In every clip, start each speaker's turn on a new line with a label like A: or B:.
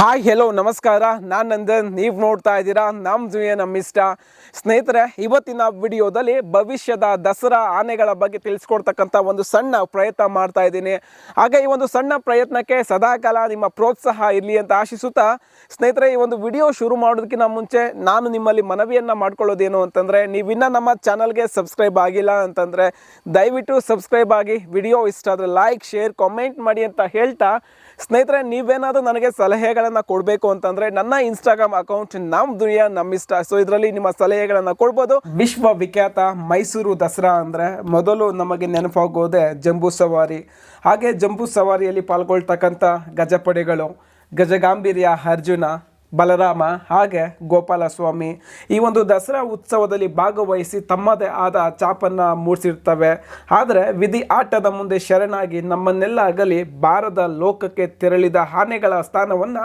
A: Hi hello ನಮಸ್ಕಾರ. ನಾನು ನಂದನ್. ನೀವು ನೋಡ್ತಾ ಇದ್ದೀರಾ? ನಮ್ಮ ಜುಯೆ ನಮ್ಮ ಇಷ್ಟ. ಸ್ನೇಹಿತರೆ, ಇವತ್ತಿನ ವಿಡಿಯೋದಲ್ಲಿ ಭವಿಷ್ಯದ ದಸರಾ ಆನೆಗಳ ಬಗ್ಗೆ ತಿಳಿಸ್ಕೊಡ್ತಕ್ಕಂಥ ಒಂದು ಸಣ್ಣ ಪ್ರಯತ್ನ ಮಾಡ್ತಾ ಇದ್ದೀನಿ. ಹಾಗೆ ಈ ಒಂದು ಸಣ್ಣ ಪ್ರಯತ್ನಕ್ಕೆ ಸದಾಕಾಲ ನಿಮ್ಮ ಪ್ರೋತ್ಸಾಹ ಇರಲಿ ಅಂತ ಆಶಿಸುತ್ತಾ, ಸ್ನೇಹಿತರೆ, ಈ ಒಂದು ವಿಡಿಯೋ ಶುರು ಮಾಡೋದಕ್ಕಿಂತ ಮುಂಚೆ ನಾನು ನಿಮ್ಮಲ್ಲಿ ಮನವಿಯನ್ನು ಮಾಡ್ಕೊಳ್ಳೋದೇನು ಅಂತಂದರೆ, ನೀವಿನ್ನ ನಮ್ಮ ಚಾನಲ್ಗೆ ಸಬ್ಸ್ಕ್ರೈಬ್ ಆಗಿಲ್ಲ ಅಂತಂದರೆ, ದಯವಿಟ್ಟು ಸಬ್ಸ್ಕ್ರೈಬ್ ಆಗಿ ವಿಡಿಯೋ ಇಷ್ಟ ಆದರೆ ಲೈಕ್, ಶೇರ್, ಕಾಮೆಂಟ್ ಮಾಡಿ ಅಂತ ಹೇಳ್ತಾ ಸ್ನೇಹಿತರೆ, ನೀವೇನಾದರೂ ನನಗೆ ಸಲಹೆಗಳನ್ನು ಕೊಡಬೇಕು ಅಂತಂದರೆ ನನ್ನ ಇನ್ಸ್ಟಾಗ್ರಾಮ್ ಅಕೌಂಟ್ ನಮ್ಮ ದುನಿಯಾ ನಮ್ಮ ಇಷ್ಟ. ಸೊ ಇದರಲ್ಲಿ ನಿಮ್ಮ ಸಲಹೆಗಳನ್ನು ಕೊಡ್ಬೋದು. ವಿಶ್ವ ವಿಖ್ಯಾತ ಮೈಸೂರು ದಸರಾ ಅಂದರೆ ಮೊದಲು ನಮಗೆ ನೆನಪಾಗೋದೆ ಜಂಬೂ ಸವಾರಿ. ಹಾಗೆ ಜಂಬೂ ಸವಾರಿಯಲ್ಲಿ ಪಾಲ್ಗೊಳ್ತಕ್ಕಂಥ ಗಜಪಡೆಗಳು, ಗಜಗಾಂಭೀರ್ಯ ಅರ್ಜುನ ಬಲರಾಮ, ಹಾಗೆ ಗೋಪಾಲಸ್ವಾಮಿ. ಈ ಒಂದು ದಸರಾ ಉತ್ಸವದಲ್ಲಿ ಭಾಗವಹಿಸಿ ತಮ್ಮದೇ ಆದ ಚಾಪನ್ನು ಮೂಡಿಸಿರ್ತವೆ. ಆದರೆ ವಿಧಿ ಆಟದ ಮುಂದೆ ಶರಣಾಗಿ ನಮ್ಮನ್ನೆಲ್ಲ ಆಗಲಿ ಬಾರದ ಲೋಕಕ್ಕೆ ತೆರಳಿದ ಆನೆಗಳ ಸ್ಥಾನವನ್ನು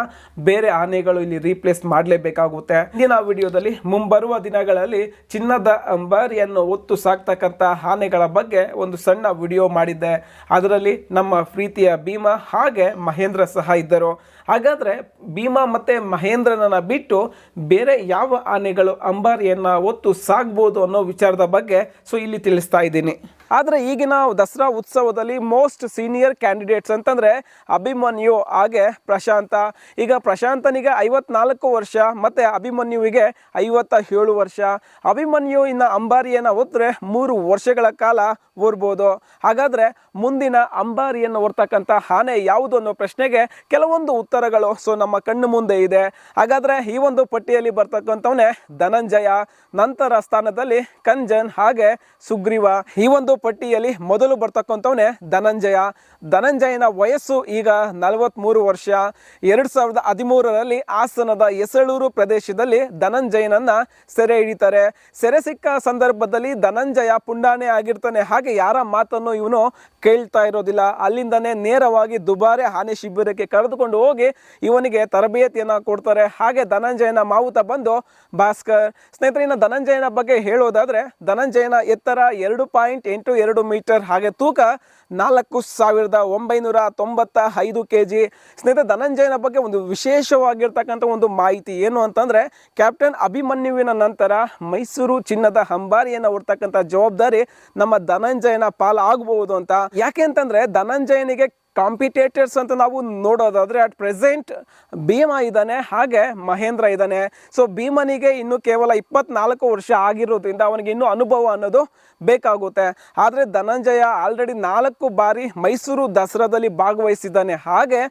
A: ಬೇರೆ ಆನೆಗಳು ಇಲ್ಲಿ ರೀಪ್ಲೇಸ್ ಮಾಡಲೇಬೇಕಾಗುತ್ತೆ. ಇಂದಿನ ವಿಡಿಯೋದಲ್ಲಿ ಮುಂಬರುವ ದಿನಗಳಲ್ಲಿ ಚಿನ್ನದ ಅಂಬಾರಿಯನ್ನು ಒತ್ತು ಸಾಕ್ತಕ್ಕಂಥ ಆನೆಗಳ ಬಗ್ಗೆ ಒಂದು ಸಣ್ಣ ವಿಡಿಯೋ ಮಾಡಿದ್ದೆ. ಅದರಲ್ಲಿ ನಮ್ಮ ಪ್ರೀತಿಯ ಭೀಮಾ ಹಾಗೆ ಮಹೇಂದ್ರ ಸಹ ಇದ್ದರು. ಹಾಗಾದ್ರೆ ಭೀಮಾ ಮತ್ತೆ ಮಹೇಂದ್ರನನ್ನ ಬಿಟ್ಟು ಬೇರೆ ಯಾವ ಆನೆಗಳು ಅಂಬಾರಿಯನ್ನ ಒತ್ತು ಸಾಗ್ಬೋದು ಅನ್ನೋ ವಿಚಾರದ ಬಗ್ಗೆ ಸೊ ಇಲ್ಲಿ ತಿಳಿಸ್ತಾ ಇದ್ದೀನಿ. ಆದರೆ ಈಗಿನ ದಸರಾ ಉತ್ಸವದಲ್ಲಿ ಮೋಸ್ಟ್ ಸೀನಿಯರ್ ಕ್ಯಾಂಡಿಡೇಟ್ಸ್ ಅಂತಂದರೆ ಅಭಿಮನ್ಯು, ಹಾಗೆ ಪ್ರಶಾಂತ. ಈಗ ಪ್ರಶಾಂತನಿಗೆ ಐವತ್ನಾಲ್ಕು ವರ್ಷ, ಮತ್ತು ಅಭಿಮನ್ಯುವಿಗೆ ಐವತ್ತ ಏಳು ವರ್ಷ. ಅಭಿಮನ್ಯು ಇನ್ನು ಅಂಬಾರಿಯನ್ನು ಹೊತ್ತರೆ ಮೂರು ವರ್ಷಗಳ ಕಾಲ ಓರ್ಬೋದು. ಹಾಗಾದರೆ ಮುಂದಿನ ಅಂಬಾರಿಯನ್ನು ಹೊರ್ತಕ್ಕಂಥ ಆನೆ ಯಾವುದು ಅನ್ನೋ ಪ್ರಶ್ನೆಗೆ ಕೆಲವೊಂದು ಉತ್ತರಗಳು ಸೊ ನಮ್ಮ ಕಣ್ಣು ಮುಂದೆ ಇದೆ. ಹಾಗಾದರೆ ಈ ಒಂದು ಪಟ್ಟಿಯಲ್ಲಿ ಬರ್ತಕ್ಕಂಥವನೇ ಧನಂಜಯ, ನಂತರ ಸ್ಥಾನದಲ್ಲಿ ಕಂಜನ್, ಹಾಗೆ ಸುಗ್ರೀವ. ಈ ಒಂದು ಪಟ್ಟಿಯಲ್ಲಿ ಮೊದಲು ಬರ್ತಕ್ಕಂಥವನೇ ಧನಂಜಯ. ಧನಂಜಯನ ವಯಸ್ಸು ಈಗ ನಲವತ್ತ್ಮೂರು ವರ್ಷ. ಎರಡು ಸಾವಿರದ ಹದಿಮೂರರಲ್ಲಿ ಹಾಸನದ ಎಸಳೂರು ಪ್ರದೇಶದಲ್ಲಿ ಧನಂಜಯನನ್ನು ಸೆರೆ ಹಿಡಿತಾರೆ. ಸೆರೆ ಸಿಕ್ಕ ಸಂದರ್ಭದಲ್ಲಿ ಧನಂಜಯ ಪುಂಡಾನೆ ಆಗಿರ್ತಾನೆ. ಹಾಗೆ ಯಾರ ಮಾತನ್ನು ಇವನು ಕೇಳ್ತಾ ಇರೋದಿಲ್ಲ. ಅಲ್ಲಿಂದನೇ ನೇರವಾಗಿ ದುಬಾರೆ ಆನೆ ಶಿಬಿರಕ್ಕೆ ಕರೆದುಕೊಂಡು ಹೋಗಿ ಇವನಿಗೆ ತರಬೇತಿಯನ್ನು ಕೊಡ್ತಾರೆ. ಹಾಗೆ ಧನಂಜಯನ ಮಾವುತ ಬಂದು, ಭಾಸ್ಕರ್ ಸ್ನೇಹಿತರಿನ ಧನಂಜಯನ ಬಗ್ಗೆ ಹೇಳೋದಾದ್ರೆ, ಧನಂಜಯನ ಎತ್ತರ ಎರಡು ಪಾಯಿಂಟ್ ಎಂಟು ಎರಡು ಮೀಟರ್ ಹಾಗೆ ತೂಕ ನಾಲ್ಕು ಸಾವಿರದ ಒಂಬೈನೂರ ತೊಂಬತ್ತ ಐದು ಕೆ ಜಿ ಸ್ನೇಹಿತರೆ, ಧನಂಜಯನ ಬಗ್ಗೆ ಒಂದು ವಿಶೇಷವಾಗಿರ್ತಕ್ಕಂಥ ಒಂದು ಮಾಹಿತಿ ಏನು ಅಂತಂದ್ರೆ, ಕ್ಯಾಪ್ಟನ್ ಅಭಿಮನ್ಯುವಿನ ನಂತರ ಮೈಸೂರು ಚಿನ್ನದ ಅಂಬಾರಿಯನ್ನು ಹೊರ್ತಕ್ಕಂಥ ಜವಾಬ್ದಾರಿ ನಮ್ಮ ಧನಂಜಯನ ಪಾಲ್ ಆಗಬಹುದು ಅಂತ. ಯಾಕೆ ಅಂತಂದ್ರೆ, ಧನಂಜಯನಿಗೆ ಕಾಂಪಿಟೇಟರ್ಸ್ ಅಂತ ನಾವು ನೋಡೋದಾದರೆ ಅಟ್ ಪ್ರೆಸೆಂಟ್ ಭೀಮ ಇದ್ದಾನೆ, ಹಾಗೆ ಮಹೇಂದ್ರ ಇದ್ದಾನೆ. ಸೊ ಭೀಮನಿಗೆ ಇನ್ನು ಕೇವಲ ಇಪ್ಪತ್ನಾಲ್ಕು ವರ್ಷ ಆಗಿರೋದ್ರಿಂದ ಅವನಿಗೆ ಇನ್ನೂ ಅನುಭವ ಅನ್ನೋದು ಬೇಕಾಗುತ್ತೆ. ಆದರೆ ಧನಂಜಯ ಆಲ್ರೆಡಿ ನಾಲ್ಕು ಬಾರಿ ಮೈಸೂರು ದಸರಾದಲ್ಲಿ ಭಾಗವಹಿಸಿದ್ದಾನೆ. ಹಾಗೆ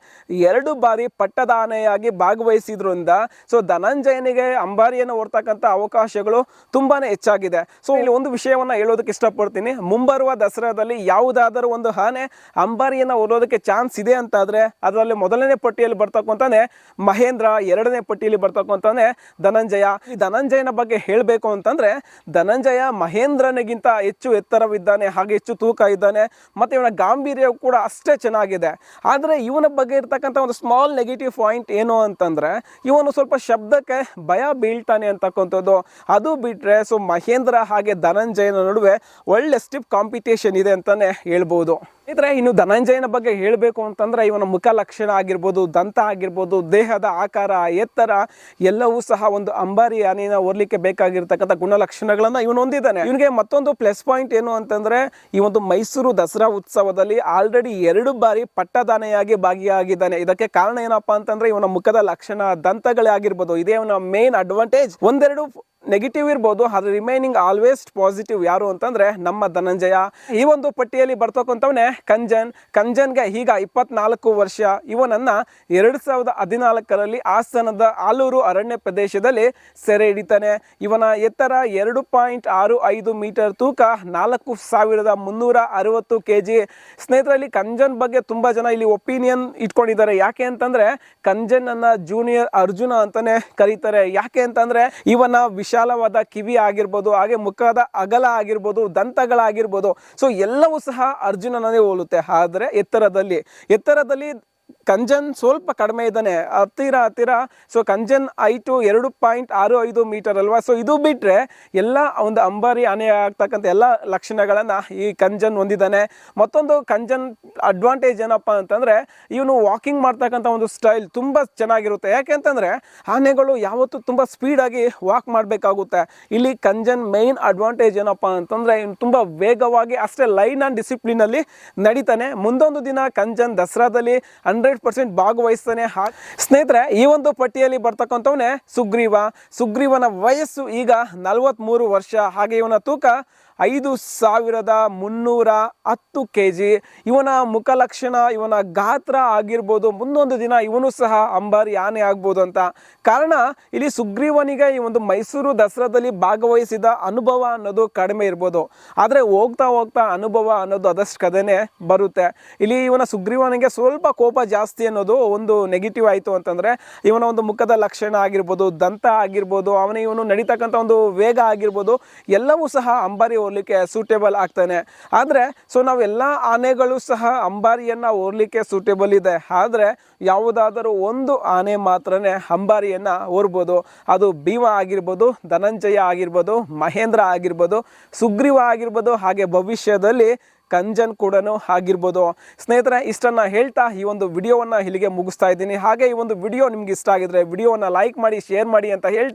A: ಎರಡು ಬಾರಿ ಪಟ್ಟದಾನೆಯಾಗಿ ಭಾಗವಹಿಸಿದ್ರಿಂದ ಸೊ ಧನಂಜಯನಿಗೆ ಅಂಬಾರಿಯನ್ನು ಹೊರ್ತಕ್ಕಂಥ ಅವಕಾಶಗಳು ತುಂಬಾ ಹೆಚ್ಚಾಗಿದೆ. ಸೊ ಇಲ್ಲಿ ಒಂದು ವಿಷಯವನ್ನು ಹೇಳೋದಕ್ಕೆ ಇಷ್ಟಪಡ್ತೀನಿ. ಮುಂಬರುವ ದಸರಾದಲ್ಲಿ ಯಾವುದಾದರೂ ಒಂದು ಆನೆ ಅಂಬಾರಿಯನ್ನು ಹೊರೋದಕ್ಕೆ ಚಾನ್ಸ್ ಇದೆ ಅಂತಾದ್ರೆ ಅದರಲ್ಲಿ ಮೊದಲನೇ ಪಟ್ಟಿಯಲ್ಲಿ ಬರ್ತಕ್ಕಂತಾನೆ ಮಹೇಂದ್ರ, ಎರಡನೇ ಪಟ್ಟಿಯಲ್ಲಿ ಬರ್ತಕ್ಕಂತಾನೆ ಧನಂಜಯ. ಧನಂಜಯನ ಬಗ್ಗೆ ಹೇಳಬೇಕು ಅಂತಂದ್ರೆ ಧನಂಜಯ ಮಹೇಂದ್ರನಿಗಿಂತ ಹೆಚ್ಚು ಎತ್ತರವಿದ್ದಾನೆ, ಹಾಗೆ ಹೆಚ್ಚು ತೂಕ ಇದ್ದಾನೆ, ಮತ್ತೆ ಇವನ ಗಾಂಭೀರ್ಯ ಕೂಡ ಅಷ್ಟೇ ಚೆನ್ನಾಗಿದೆ. ಆದರೆ ಇವನ ಬಗ್ಗೆ ಇರ್ತಕ್ಕಂಥ ಒಂದು ಸ್ಮಾಲ್ ನೆಗೆಟಿವ್ ಪಾಯಿಂಟ್ ಏನು ಅಂತಂದ್ರೆ ಇವನು ಸ್ವಲ್ಪ ಶಬ್ದಕ್ಕೆ ಭಯ ಬೀಳ್ತಾನೆ ಅಂತಕ್ಕಂಥದ್ದು. ಅದು ಬಿಟ್ರೆ ಸೊ ಮಹೇಂದ್ರ ಹಾಗೆ ಧನಂಜಯನ ನಡುವೆ ಒಳ್ಳೆ ಸ್ಟಿಪ್ ಕಾಂಪಿಟೇಷನ್ ಇದೆ ಅಂತಾನೆ ಹೇಳ್ಬೋದು. ಇದ್ರೆ ಇನ್ನು ಧನಂಜಯನ ಬಗ್ಗೆ ಹೇಳಬೇಕು ಅಂತಂದ್ರೆ, ಇವನ ಮುಖ ಲಕ್ಷಣ ಆಗಿರ್ಬೋದು, ದಂತ ಆಗಿರ್ಬೋದು, ದೇಹದ ಆಕಾರ, ಎತ್ತರ ಎಲ್ಲವೂ ಸಹ ಒಂದು ಅಂಬಾರಿ ಆನೆನ ಓರ್ಲಿಕ್ಕೆ ಬೇಕಾಗಿರ್ತಕ್ಕಂಥ ಗುಣಲಕ್ಷಣಗಳನ್ನ ಇವನು ಹೊಂದಿದ್ದಾನೆ. ಇವನಿಗೆ ಮತ್ತೊಂದು ಪ್ಲಸ್ ಪಾಯಿಂಟ್ ಏನು ಅಂತಂದ್ರೆ, ಈ ಒಂದು ಮೈಸೂರು ದಸರಾ ಉತ್ಸವದಲ್ಲಿ ಆಲ್ರೆಡಿ ಎರಡು ಬಾರಿ ಪಟ್ಟದಾನೆಯಾಗಿ ಭಾಗಿಯಾಗಿದ್ದಾನೆ. ಇದಕ್ಕೆ ಕಾರಣ ಏನಪ್ಪಾ ಅಂತಂದ್ರೆ, ಇವನ ಮುಖದ ಲಕ್ಷಣ ದಂತಗಳೇ ಆಗಿರ್ಬೋದು. ಇದೇ ಇವನ ಮೇನ್ ಅಡ್ವಾಂಟೇಜ್ ಒಂದೆರಡು ನೆಗೆಟಿವ್ ಇರ್ಬೋದು, ಆದರೆ ರಿಮೈನಿಂಗ್ ಆಲ್ವೇಸ್ ಪಾಸಿಟಿವ್ ಯಾರು ಅಂತಂದ್ರೆ ನಮ್ಮ ಧನಂಜಯ. ಈ ಒಂದು ಪಟ್ಟಿಯಲ್ಲಿ ಬರ್ತಕ್ಕಂಥವನೇ ಕಂಜನ್. ಕಂಜನ್ಗೆ ಈಗ ಇಪ್ಪತ್ನಾಲ್ಕು ವರ್ಷ. ಇವನನ್ನ ಎರಡು ಸಾವಿರದ ಹದಿನಾಲ್ಕರಲ್ಲಿ ಹಾಸನದ ಆಲೂರು ಅರಣ್ಯ ಪ್ರದೇಶದಲ್ಲಿ ಸೆರೆ ಹಿಡಿತಾನೆ. ಇವನ ಎತ್ತರ ಎರಡು ಪಾಯಿಂಟ್ ಆರು ಐದು ಮೀಟರ್ ತೂಕ ನಾಲ್ಕು ಸಾವಿರದ ಮುನ್ನೂರ ಅರವತ್ತು ಕೆ ಜಿ ಸ್ನೇಹಿತರಲ್ಲಿ ಕಂಜನ್ ಬಗ್ಗೆ ತುಂಬಾ ಜನ ಇಲ್ಲಿ ಒಪಿನಿಯನ್ ಇಟ್ಕೊಂಡಿದ್ದಾರೆ. ಯಾಕೆ ಅಂತಂದ್ರೆ ಕಂಜನ್ ಅನ್ನ ಜೂನಿಯರ್ ಅರ್ಜುನ ಅಂತಲೇ ಕರೀತಾರೆ. ಯಾಕೆ ಅಂತಂದ್ರೆ ಇವನ ವಿಶಾಲವಾದ ಕಿವಿ ಆಗಿರ್ಬೋದು, ಹಾಗೆ ಮುಖದ ಅಗಲ ಆಗಿರ್ಬೋದು, ದಂತಗಳಾಗಿರ್ಬೋದು. ಸೊ ಎಲ್ಲವೂ ಸಹ ಅರ್ಜುನನೇ ಹೋಲುತ್ತೆ. ಆದರೆ ಎತ್ತರದಲ್ಲಿ ಎತ್ತರದಲ್ಲಿ ಕಂಜನ್ ಸ್ವಲ್ಪ ಕಡಿಮೆ ಇದ್ದಾನೆ. ಹತ್ತಿರ ಹತ್ತಿರ. ಸೊ ಕಂಜನ್ ಐಟು ಎರಡು ಪಾಯಿಂಟ್ ಆರು ಐದು ಮೀಟರ್ ಅಲ್ವಾ? ಸೊ ಇದು ಬಿಟ್ಟರೆ ಎಲ್ಲ ಒಂದು ಅಂಬಾರಿ ಆನೆ ಆಗ್ತಕ್ಕಂಥ ಎಲ್ಲ ಲಕ್ಷಣಗಳನ್ನು ಈ ಕಂಜನ್ ಹೊಂದಿದ್ದಾನೆ. ಮತ್ತೊಂದು ಕಂಜನ್ ಅಡ್ವಾಂಟೇಜ್ ಏನಪ್ಪ ಅಂತಂದರೆ ಇವನು ವಾಕಿಂಗ್ ಮಾಡ್ತಕ್ಕಂಥ ಒಂದು ಸ್ಟೈಲ್ ತುಂಬ ಚೆನ್ನಾಗಿರುತ್ತೆ. ಯಾಕೆಂತಂದರೆ ಆನೆಗಳು ಯಾವತ್ತೂ ತುಂಬ ಸ್ಪೀಡಾಗಿ ವಾಕ್ ಮಾಡಬೇಕಾಗುತ್ತೆ. ಇಲ್ಲಿ ಕಂಜನ್ ಮೇನ್ ಅಡ್ವಾಂಟೇಜ್ ಏನಪ್ಪ ಅಂತಂದರೆ ಇವನು ತುಂಬ ವೇಗವಾಗಿ, ಅಷ್ಟೇ ಲೈನ್ ಆ್ಯಂಡ್ ಡಿಸಿಪ್ಲಿನಲ್ಲಿ ನಡೀತಾನೆ. ಮುಂದೊಂದು ದಿನ ಕಂಜನ್ ದಸರಾದಲ್ಲಿ ಹಂಡ್ರೆಡ್ ಪರ್ಸೆಂಟ್ ಭಾಗವಹಿಸ್ತಾನೆ. ಹಾ, ಸ್ನೇಹಿತರೆ, ಈ ಒಂದು ಪಟ್ಟಿಯಲ್ಲಿ ಬರ್ತಕ್ಕಂಥವನೇ ಸುಗ್ರೀವ. ಸುಗ್ರೀವನ ವಯಸ್ಸು ಈಗ ನಲವತ್ತ್ಮೂರು ವರ್ಷ. ಹಾಗೆ ಇವನ ತೂಕ ಐದು ಸಾವಿರದ ಮುನ್ನೂರ ಹತ್ತು ಕೆ ಜಿ ಇವನ ಮುಖಲಕ್ಷಣ, ಇವನ ಗಾತ್ರ ಆಗಿರ್ಬೋದು. ಮುಂದೊಂದು ದಿನ ಇವನು ಸಹ ಅಂಬಾರಿ ಆನೆ ಆಗ್ಬೋದು ಅಂತ. ಕಾರಣ, ಇಲ್ಲಿ ಸುಗ್ರೀವನಿಗೆ ಈ ಒಂದು ಮೈಸೂರು ದಸರಾದಲ್ಲಿ ಭಾಗವಹಿಸಿದ ಅನುಭವ ಅನ್ನೋದು ಕಡಿಮೆ ಇರ್ಬೋದು. ಆದರೆ ಹೋಗ್ತಾ ಹೋಗ್ತಾ ಅನುಭವ ಅನ್ನೋದು ಅದಷ್ಟು ಕದೇ ಬರುತ್ತೆ. ಇಲ್ಲಿ ಇವನ ಸುಗ್ರೀವನಿಗೆ ಸ್ವಲ್ಪ ಕೋಪ ಜಾಸ್ತಿ ಅನ್ನೋದು ಒಂದು ನೆಗೆಟಿವ್ ಆಯಿತು ಅಂತಂದರೆ, ಇವನ ಒಂದು ಮುಖದ ಲಕ್ಷಣ ಆಗಿರ್ಬೋದು, ದಂತ ಆಗಿರ್ಬೋದು, ಅವನ ಇವನು ನಡೀತಕ್ಕಂಥ ಒಂದು ವೇಗ ಆಗಿರ್ಬೋದು, ಎಲ್ಲವೂ ಸಹ ಅಂಬಾರಿ ಓರ್ಲಿಕ್ಕೆ ಸೂಟೇಬಲ್ ಆಗ್ತಾನೆ. ಆದರೆ ಸೊ ನಾವೆಲ್ಲ ಆನೆಗಳು ಸಹ ಅಂಬಾರಿಯನ್ನು ಓರ್ಲಿಕ್ಕೆ ಸೂಟೇಬಲ್ ಇದೆ. ಆದರೆ, ಯಾವುದಾದರೂ ಒಂದು ಆನೆ ಮಾತ್ರನೇ ಅಂಬಾರಿಯನ್ನು ಓರ್ಬೋದು. ಅದು ಭೀಮ ಆಗಿರ್ಬೋದು, ಧನಂಜಯ ಆಗಿರ್ಬೋದು, ಮಹೇಂದ್ರ ಆಗಿರ್ಬೋದು, ಸುಗ್ರೀವ ಆಗಿರ್ಬೋದು, ಹಾಗೆ ಭವಿಷ್ಯದಲ್ಲಿ ಕಂಜನ್ ಕೂಡ ಆಗಿರ್ಬೋದು. ಸ್ನೇಹಿತರೆ, ಇಷ್ಟನ್ನ ಹೇಳ್ತಾ ಈ ಒಂದು ವಿಡಿಯೋವನ್ನು ಇಲ್ಲಿಗೆ ಮುಗಿಸ್ತಾ ಇದ್ದೀನಿ. ಹಾಗೆ ಈ ಒಂದು ವಿಡಿಯೋ ನಿಮ್ಗೆ ಇಷ್ಟ ಆಗಿದ್ರೆ ವಿಡಿಯೋವನ್ನು ಲೈಕ್ ಮಾಡಿ ಶೇರ್ ಮಾಡಿ ಅಂತ ಹೇಳ್ತಾ